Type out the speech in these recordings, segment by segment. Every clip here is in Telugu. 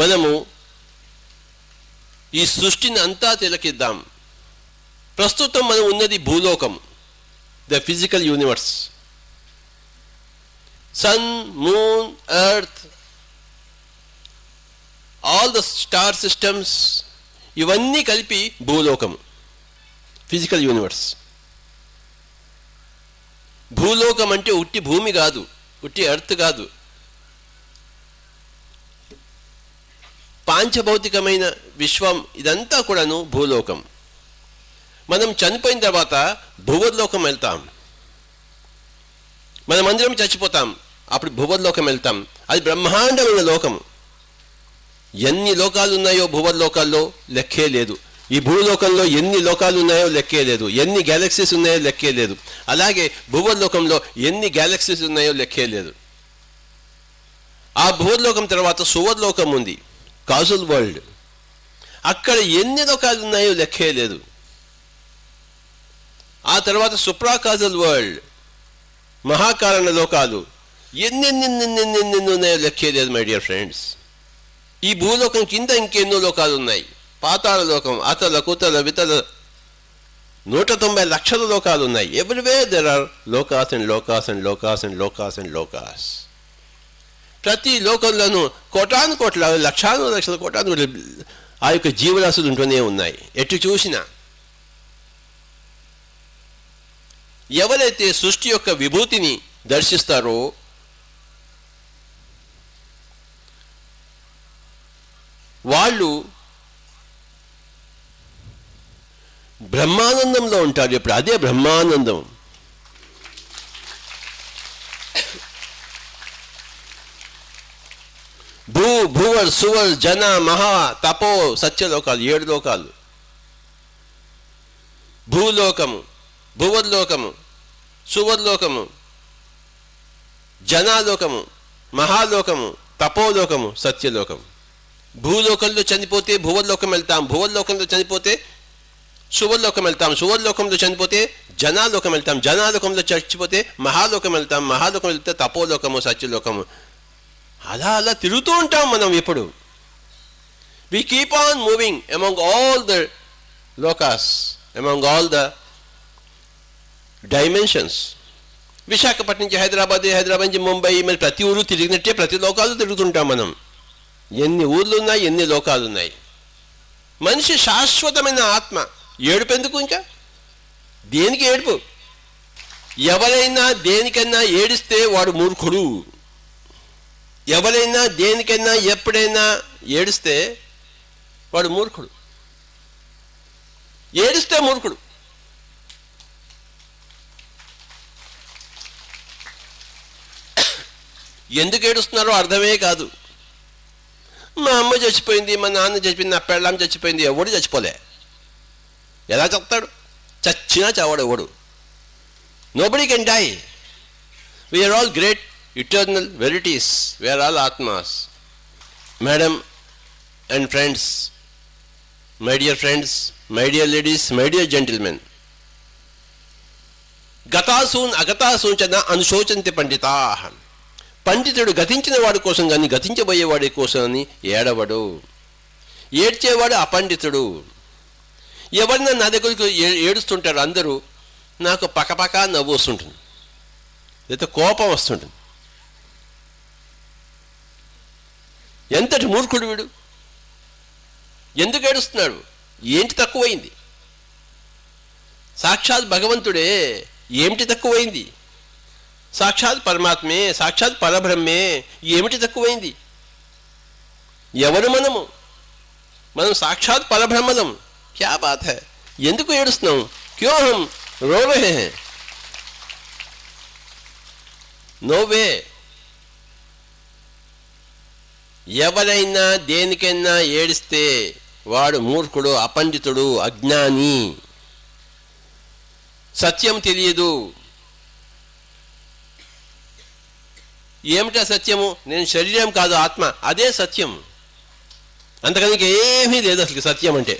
మనము ఈ సృష్టిని అంతా తిలకిద్దాం. ప్రస్తుతం మనం ఉన్నది భూలోకం the physical universe sun moon earth all the star systems ఇవన్నీ కలిపి భూలోకం ఫిజికల్ యూనివర్స్ భూలోకం అంటే ఉట్టి భూమి కాదు ఉట్టి ఎర్త్ కాదు. పాంచభౌతికమైన విశ్వం ఇదంతా కూడాను భూలోకం. మనం చనిపోయిన తర్వాత భూవర్లోకం వెళ్తాం. మనమందరం చచ్చిపోతాం. అప్పుడు భూవర్లోకం వెళ్తాం. అది బ్రహ్మాండమైన లోకం. ఎన్ని లోకాలు ఉన్నాయో భూవర్లోకాల్లో లెక్కే లేదు. ఈ భూలోకంలో ఎన్ని లోకాలు ఉన్నాయో లెక్కే లేదు. ఎన్ని గ్యాలక్సీస్ ఉన్నాయో లెక్కే లేదు. అలాగే భూవర్లోకంలో ఎన్ని గ్యాలక్సీస్ ఉన్నాయో లెక్కే లేదు. ఆ భూవర్లోకం తర్వాత సువర్లోకం ఉంది. కాజుల్ వరల్డ్ అక్కడ ఎన్ని లోకాలు ఉన్నాయో లెక్కే లేదు. ఆ తర్వాత సుప్రా కాజల్ వరల్డ్ మహాకారణ లోకాలు ఎన్నెన్నెన్నెన్నెన్నెన్ని ఉన్నాయో లెక్కే లేదు మై డియర్ ఫ్రెండ్స్ ఈ భూలోకం కింద ఇంకెన్నో లోకాలు ఉన్నాయి పాతాళ లోకం అతల కుతల వితల నూట తొంభై లక్షల లోకాలు ఉన్నాయి everywhere there are lokas and lokas and lokas and lokas and lokas ప్రతి లోకంలోనూ కోటాను కోట్ల లక్షాను లక్షల కోటాను కోట్ల ఆ యొక్క జీవరాశులు ఉంటూనే ఉన్నాయి. ఎటు చూసినా. ఎవరైతే సృష్టి యొక్క విభూతిని దర్శిస్తారో వాళ్ళు బ్రహ్మానందంలో ఉంటారు. ఇప్పుడు అదే బ్రహ్మానందం. భూ భూవర్ సువర్ జన మహా తపో సత్యలోకాలు ఏడు లోకాలు భూలోకము భువర్లోకము సువర్లోకము జనాలోకము మహాలోకము తపోలోకము సత్యలోకము. భూలోకంలో చనిపోతే భువర్లోకం వెళ్తాం భువర్లోకంలో చనిపోతే సువర్లోకం వెళ్తాం సువర్లోకంలో చనిపోతే జనాలోకం వెళ్తాం జనాలోకంలో చచ్చిపోతే మహాలోకం వెళ్తాం మహాలోకం వెళ్తే తపోలోకము సత్యలోకము. అలా అలా తిరుగుతూ ఉంటాం మనం ఎప్పుడు. We keep on moving among all the lokas among all the dimensions Visakhapatnam నుంచి హైదరాబాద్ హైదరాబాద్ నుంచి ముంబై మరి ప్రతి ఊరు తిరిగినట్టే ప్రతి లోకాలు తిరుగుతుంటాం మనం. ఎన్ని ఊర్లు ఉన్నాయి ఎన్ని లోకాలు ఉన్నాయి మనిషి శాశ్వతమైన ఆత్మ. ఏడుపు ఎందుకు ఇంకా? దేనికి ఏడుపు? ఎవరైనా దేనికైనా ఏడిస్తే వాడు మూర్ఖుడు. ఎవరైనా దేనికైనా ఎప్పుడైనా ఏడిస్తే వాడు మూర్ఖుడు. ఏడిస్తే మూర్ఖుడు. ఎందుకు ఏడుస్తున్నారో అర్థమే కాదు. మా అమ్మ చచ్చిపోయింది మా నాన్న చచ్చిపోయింది నా పెళ్ళాం చచ్చిపోయింది ఎవడు చచ్చిపోలే. ఎలా చెప్తాడు? చచ్చినా చావాడు ఎవడు. Nobody can die we are all great eternal varieties where all atmas madam and friends my dear friends my dear ladies my dear gentlemen గతాసూన్ అగతాసూచన అనుశోచంతి పండితా. పండితుడు గతించిన వాడి కోసం కానీ గతించబోయేవాడి కోసం అని ఏడవడు. ఏడ్చేవాడు అపండితుడు. ఎవరిన నా దగ్గరికి ఏ- ఏడుస్తుంటారు అందరూ నాకు పక్కపక్క నవ్వు వస్తుంటుంది. లేదా కోపం వస్తుంటుంది. మూర్ఖుడు వీడు. ఎందుకు ఏడుస్తున్నాడు? ఏంటి తక్కువైంది? సాక్షాత్ భగవంతుడే ఏమిటి తక్కువైంది? సాక్షాత్ పరమాత్మే సాక్షాత్ పరబ్రహ్మే ఏమిటి తక్కువైంది? ఎవరు మనము? మనం సాక్షాత్ పరబ్రహ్మలం. క్యా బాత్ హై? ఎందుకు ఏడుస్తున్నాం క్యో హం? రో రహే నో వే. ఎవరైనా దేనికైనా ఏడిస్తే వాడు మూర్ఖుడు అపండితుడు అజ్ఞాని సత్యం తెలియదు ఏమిటా సత్యము నేను శరీరం కాదు ఆత్మ అదే సత్యం అంతకని ఇంక ఏమీ లేదు అసలు సత్యం అంటే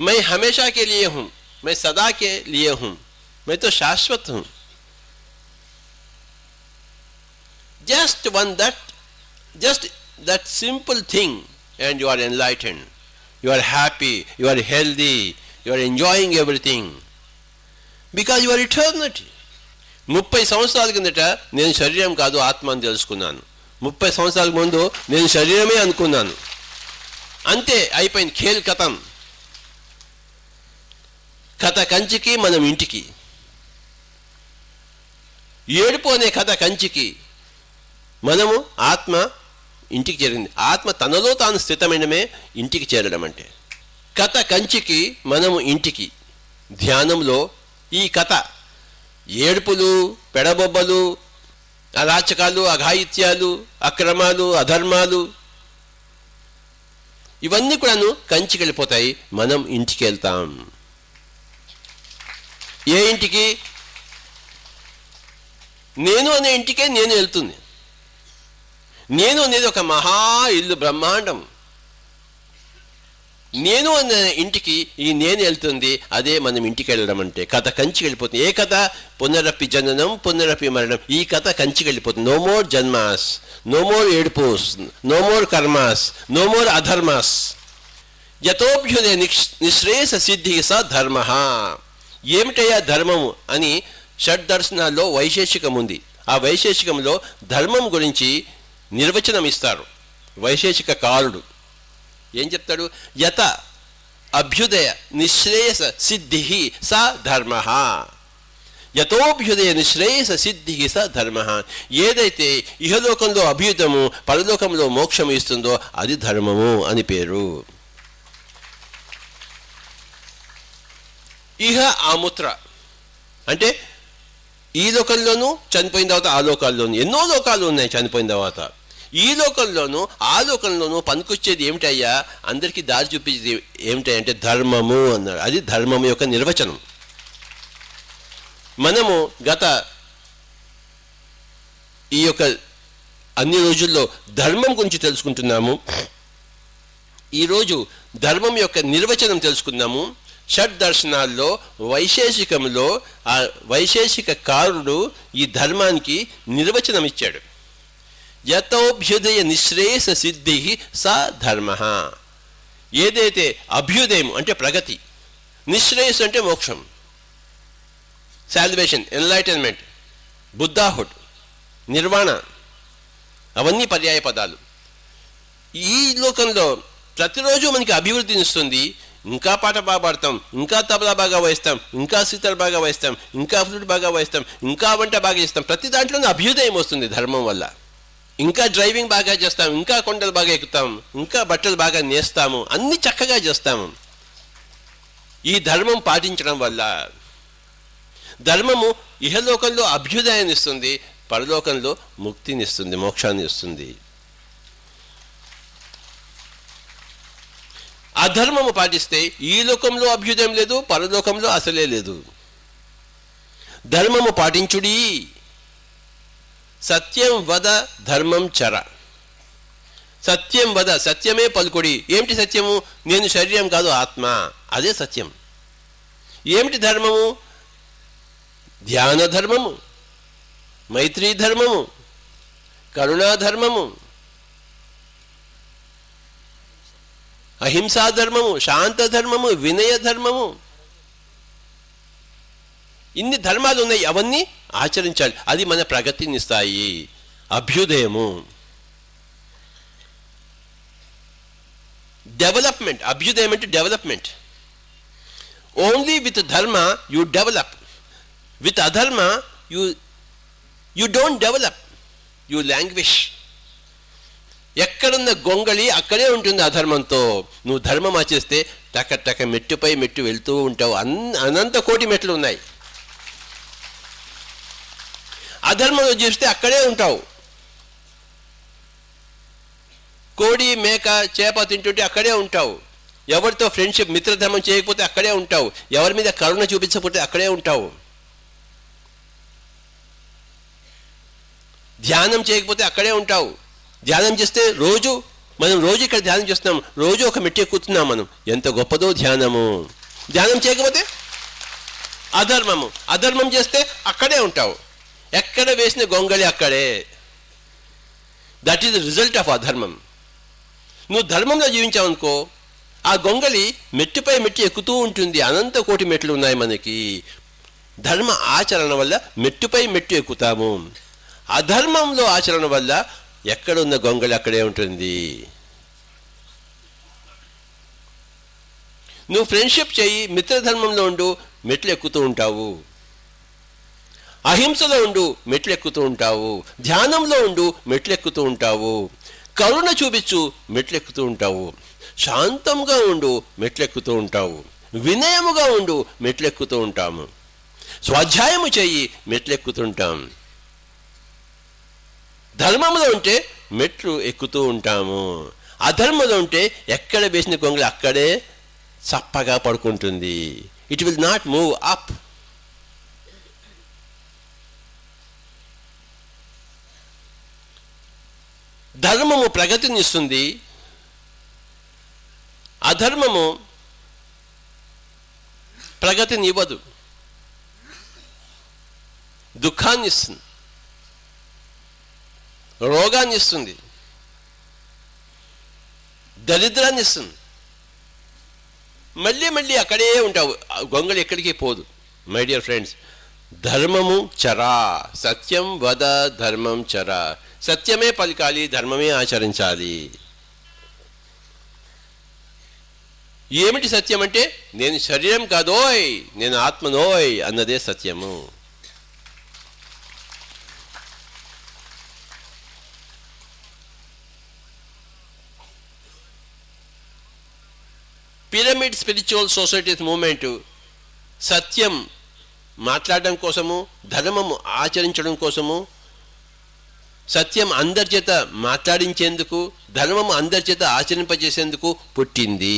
मैं हमेशा के लिए हूं मैं सदा के लिए हूं मैं तो शाश्वत हूं just one that just that simple thing and you are enlightened you are happy you are healthy you are enjoying everything because you are eternity ముప్పై సంవత్సరాల కిందట నేను శరీరం కాదు ఆత్మ అని తెలుసుకున్నాను. ముప్పై సంవత్సరాల ముందు నేను శరీరమే అనుకున్నాను. అంతే అయిపోయింది ఖేల్ కథం. కథ కంచికి మనం ఇంటికి. ఏడుపు అనే కథ కంచికి. మనము ఆత్మ ఇంటికి చేరింది. ఆత్మ తనలో తాను స్థితమైనమే ఇంటికి చేరడం అంటే. కథ కంచికి మనము ఇంటికి. ధ్యానంలో ఈ కథ. ఏడుపులు పెడబొబ్బలు అరాచకాలు అఘాయిత్యాలు అక్రమాలు అధర్మాలు. ఇవన్నీ కూడాను కంచికి వెళ్ళిపోతాయి. మనం ఇంటికి వెళ్తాం. ఏ ఇంటికి? నేను అనే ఇంటికే నేను వెళ్తుంది. నేను అనేది ఒక మహా ఇల్లు బ్రహ్మాండం. నేను అనే ఇంటికి ఈ నేను వెళ్తుంది అదే మనం ఇంటికి వెళ్ళడం అంటే. కథ కంచి వెళ్ళిపోతుంది. ఏ కథ? పునరపి జననం పునరపి మరణం. ఈ కథ కంచి వెళ్ళిపోతుంది. No more janmas. No more ఏడుపోస్. No more karmas. No more adharmas. యథోభ్యుదయ నిశ్రేయస సిద్ధి స ధర్మ. ఏమిటయ్యా ధర్మము? అని షడ్ దర్శనాల్లో వైశేషికం ఉంది ఆ వైశేషికంలో ధర్మం గురించి నిర్వచనం ఇస్తారు వైశేషిక కారుడు ఏం చెప్తాడు? యత అభ్యుదయ నిశ్రేయస సిద్ధి స ధర్మ. యథోభ్యుదయ నిశ్రేయస సిద్ధి స ధర్మ. ఏదైతే ఇహలోకంలో అభ్యుదము పరలోకంలో మోక్షము ఇస్తుందో అది ధర్మము అని పేరు. ఇహ ఆముత్ర. అంటే ఈ లోకంలోనూ చనిపోయిన తర్వాత ఆ లోకాల్లోనూ ఎన్నో లోకాలు ఉన్నాయి చనిపోయిన తర్వాత. ఈ లోకంలోనూ ఆ లోకంలోనూ పనికొచ్చేది ఏమిటయ్యా? అందరికీ దారి చూపించేది ఏమిటంటే అంటే ధర్మము అన్నాడు అది ధర్మం యొక్క నిర్వచనం. మనము గత ఈ యొక్క అన్ని రోజుల్లో ధర్మం గురించి తెలుసుకుంటున్నాము. ఈరోజు ధర్మం యొక్క నిర్వచనం తెలుసుకుందాము. షడ్ దర్శనాల్లో వైశేషికంలో ఆ వైశేషిక కారుడు ఈ ధర్మానికి నిర్వచనం ఇచ్చాడు యథోభ్యుదయ నిశ్రేయస సిద్ధి స ధర్మ. ఏదైతే అభ్యుదయం అంటే ప్రగతి నిశ్రేయస్ అంటే మోక్షం. శాల్వేషన్ ఎన్లైటన్మెంట్ బుద్ధాహుడ్ నిర్వాణ అవన్నీ పర్యాయ పదాలు. ఈ లోకంలో ప్రతిరోజు మనకి అభివృద్ధినిస్తుంది ఇంకా పాట బాగా పాడతాం ఇంకా తబలా బాగా వాయిస్తాం ఇంకా సీతలు బాగా వాయిస్తాం ఇంకా ఫ్లూట్ బాగా వాయిస్తాం ఇంకా వంట బాగా చేస్తాం. ప్రతి దాంట్లోనూ అభ్యుదయం వస్తుంది ధర్మం వల్ల. ఇంకా డ్రైవింగ్ బాగా చేస్తాం ఇంకా కొండలు బాగా ఎక్కుతాం ఇంకా బట్టలు బాగా నేస్తాము అన్ని చక్కగా చేస్తాము ఈ ధర్మం పాటించడం వల్ల ధర్మము ఇహలోకంలో అభ్యుదయాన్ని ఇస్తుంది పరలోకంలో ముక్తిని ఇస్తుంది మోక్షాన్ని ఇస్తుంది. అధర్మము పాటిస్తే ఈ లోకంలో అభ్యుదయం లేదు పరలోకంలో అసలే లేదు. ధర్మము పాటించుడి. సత్యం వద ధర్మం చర. సత్యం వద సత్యమే పలుకుడి. ఏమిటి సత్యము? నేను శరీరం కాదు ఆత్మ. అదే సత్యం. ఏమిటి ధర్మము? ధ్యాన ధర్మము మైత్రీ ధర్మము కరుణాధర్మము అహింసా ధర్మము శాంత ధర్మము వినయ ధర్మము. ఇన్ని ధర్మాలు ఉన్నాయి అవన్నీ ఆచరించాలి. అది మన ప్రగతినిస్తాయి అభ్యుదయము. డెవలప్మెంట్. అభ్యుదయం అంటే development. Only with dharma you develop with adharma you you don't develop you language ఎక్కడున్న గొంగళి అక్కడే ఉంటుంది అధర్మంతో నువ్వు ధర్మం ఆచేస్తే టక టక మెట్టుపై మెట్టు వెళ్తూ ఉంటావు. అన్ అనంత కోటి మెట్లు ఉన్నాయి. అధర్మంలో చేస్తే అక్కడే ఉంటావు. కోడి మేక చేప తింటుంటే అక్కడే ఉంటావు. ఎవరితో ఫ్రెండ్షిప్ మిత్రధర్మం చేయకపోతే అక్కడే ఉంటావు. ఎవరి మీద కరుణ చూపించకపోతే అక్కడే ఉంటావు. ధ్యానం చేయకపోతే అక్కడే ఉంటావు. ధ్యానం చేస్తే రోజు మనం రోజు ఇక్కడ ధ్యానం చేస్తున్నాం రోజు ఒక మెట్టు ఎక్కుతున్నాం మనం. ఎంత గొప్పదో ధ్యానము. ధ్యానం చేయకపోతే అధర్మము. అధర్మం చేస్తే అక్కడే ఉంటావు. ఎక్కడ వేసిన గొంగళి అక్కడే. That is the result of అధర్మం. నువ్వు ధర్మంలో జీవించావనుకో ఆ గొంగలి మెట్టుపై మెట్టు ఎక్కుతూ ఉంటుంది. అనంత కోటి మెట్లు ఉన్నాయి మనకి. ధర్మ ఆచరణ వల్ల మెట్టుపై మెట్టు ఎక్కుతాము. అధర్మంలో ఆచరణ వల్ల ఎక్కడున్న గొంగళి అక్కడే ఉంటుంది. నువ్వు ఫ్రెండ్షిప్ చేయి మిత్రధర్మంలో ఉండు మెట్లు ఎక్కుతూ ఉంటావు. అహింసలో ఉండు మెట్లు ఎక్కుతూ ఉంటావు. ధ్యానంలో ఉండు మెట్లు ఎక్కుతూ ఉంటావు. కరుణ చూపించు మెట్లు ఎక్కుతూ ఉంటావు. శాంతంగా ఉండు మెట్లు ఎక్కుతూ ఉంటావు. వినయముగా ఉండు మెట్లు ఎక్కుతూ ఉంటాము. స్వాధ్యాయము చెయ్యి మెట్లు ఎక్కుతుంటాం ధర్మంలో ఉంటే మెట్లు ఎక్కుతూ ఉంటాము. అధర్మంలో ఉంటే ఎక్కడ వేసిన కొంగలు అక్కడే చప్పగా పడుకుంటుంది. It will not move up ధర్మము ప్రగతినిస్తుంది అధర్మము ప్రగతిని ఇవ్వదు. దుఃఖాన్ని ఇస్తుంది. రోగాన్ని ఇస్తుంది. దరిద్రాన్ని ఇస్తుంది. మళ్ళీ మళ్ళీ అక్కడే ఉంటావు. ఆ గొంగళి ఎక్కడికి పోదు. మై డియర్ ఫ్రెండ్స్ ధర్మము చరా. సత్యం వద ధర్మం చరా. సత్యమే పలికాలి ధర్మమే ఆచరించాలి. ఏమిటి సత్యం అంటే నేను శరీరం కాదోయ్ నేను ఆత్మనోయ్ అన్నదే సత్యము. పిరమిడ్ స్పిరిచువల్ సొసైటీస్ మూమెంట్ సత్యం మాట్లాడడం కోసము ధర్మము ఆచరించడం కోసము సత్యం అందరి చేత మాట్లాడించేందుకు ధర్మము అందరి చేత ఆచరింపజేసేందుకు పుట్టింది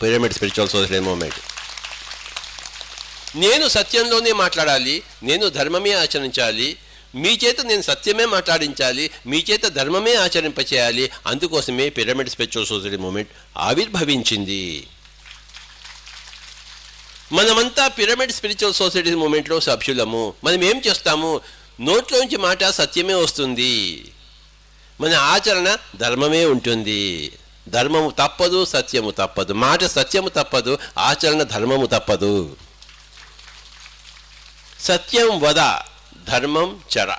పిరమిడ్ స్పిరిచువల్ సొసైటీ మూమెంట్ నేను సత్యంలోనే మాట్లాడాలి నేను ధర్మమే ఆచరించాలి మీ చేత నేను సత్యమే మాట్లాడించాలి మీ చేత ధర్మమే ఆచరింపచేయాలి అందుకోసమే పిరమిడ్ స్పిరిచువల్ సొసైటీ మూమెంట్ ఆవిర్భవించింది. మనమంతా పిరమిడ్ స్పిరిచువల్ సొసైటీ మూమెంట్లో సభ్యులము. మనం ఏం చేస్తాము? నోట్లోంచి మాట సత్యమే వస్తుంది. మన ఆచరణ ధర్మమే ఉంటుంది. ధర్మము తప్పదు సత్యము తప్పదు. మాట సత్యము తప్పదు ఆచరణ ధర్మము తప్పదు. సత్యం వద ధర్మం చర.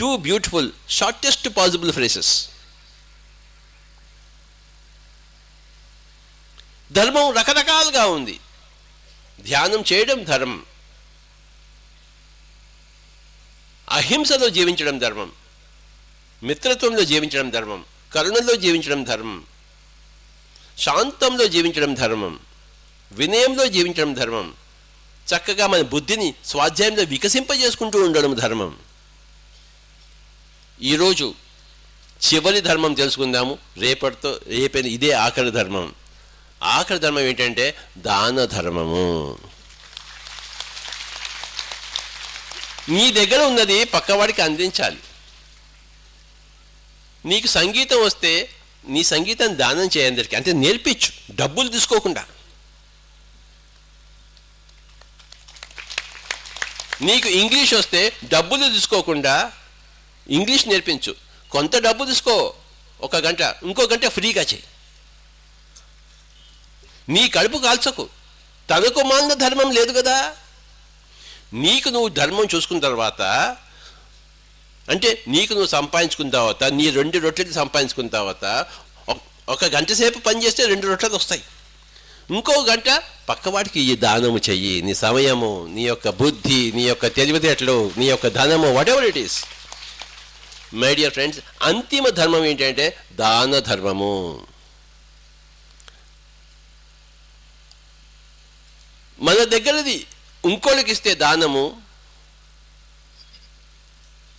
Two beautiful shortest possible phrases ధర్మం రకరకాలుగా ఉంది. ధ్యానం చేయడం ధర్మం. అహింసలో జీవించడం ధర్మం. మిత్రత్వంలో జీవించడం ధర్మం. కరుణలో జీవించడం ధర్మం. శాంతంలో జీవించడం ధర్మం. వినయంలో జీవించడం ధర్మం. చక్కగా మన బుద్ధిని స్వాధ్యాయంలో వికసింపజేసుకుంటూ ఉండడం ధర్మం. ఈరోజు చివరి ధర్మం తెలుసుకుందాము. రేపటితో రేపైన ఇదే ఆఖరి ధర్మం. ఆఖరి ధర్మం ఏంటంటే దాన ధర్మము. నీ దగ్గర ఉన్నది పక్కవాడికి అందించాలి. నీకు సంగీతం వస్తే నీ సంగీతం దానం చేయందరికి అంటే నేర్పించు డబ్బులు తీసుకోకుండా. నీకు ఇంగ్లీష్ వస్తే డబ్బులు తీసుకోకుండా ఇంగ్లీష్ నేర్పించు. కొంత డబ్బు తీసుకో ఒక గంట ఇంకో గంట ఫ్రీగా చేయి. నీ కడుపు కాల్చకు. తనకు మాలిన ధర్మం లేదు కదా. నీకు నువ్వు ధర్మం చూసుకున్న తర్వాత అంటే నీకు నువ్వు సంపాదించుకున్న తర్వాత నీ రెండు రొట్టెలు సంపాదించుకున్న తర్వాత ఒక- గంట సేపు పని చేస్తే రెండు రొట్టెలు వస్తాయి. ఇంకో గంట పక్కవాడికి ఈ దానము చెయ్యి నీ సమయము నీ యొక్క బుద్ధి నీ యొక్క తెలివితేటలు నీ యొక్క ధనము whatever it is my dear friends అంతిమ ధర్మం ఏంటంటే దాన ధర్మము. మన దగ్గరది ఇంకోళ్ళకి ఇస్తే దానము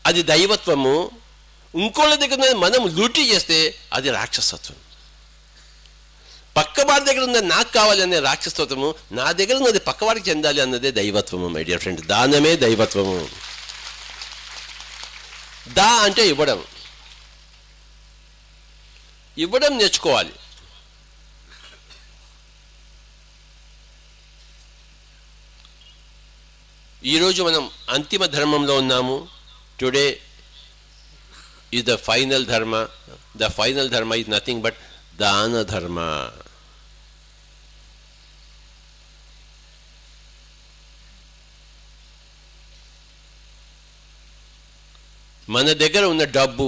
అది దైవత్వము ఇంకోళ్ళ దగ్గర ఉన్నది మనం లూటీ చేస్తే అది రాక్షసత్వం. పక్కవాడి దగ్గర ఉన్నది నాకు కావాలనే రాక్షసత్వము నా దగ్గర ఉన్నది పక్కవాడికి చెందాలి అన్నదే దైవత్వము మై డియర్ ఫ్రెండ్ దానమే దైవత్వము. దా అంటే ఇవ్వడం. ఇవ్వడం నేర్చుకోవాలి. ఈరోజు మనం అంతిమ ధర్మంలో ఉన్నాము. Today is the final dharma the final dharma is nothing but dana dharma మన దగ్గర ఉన్న డబ్బు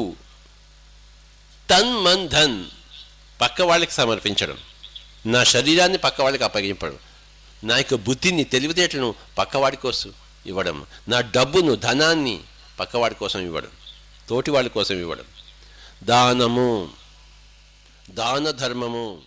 తన్ మన్ ధన్ పక్క వాళ్ళకి సమర్పించడం. నా శరీరాన్ని పక్క వాళ్ళకి అప్పగించడం నా యొక్క బుద్ధిని తెలివితేటలను పక్కవాడి కోసం. ఇవ్వడం. నా డబ్బును ధనాన్ని పక్కవాడి కోసం ఇవ్వడం. తోటి వాళ్ళ కోసం ఇవ్వడం. దానము. దాన ధర్మము.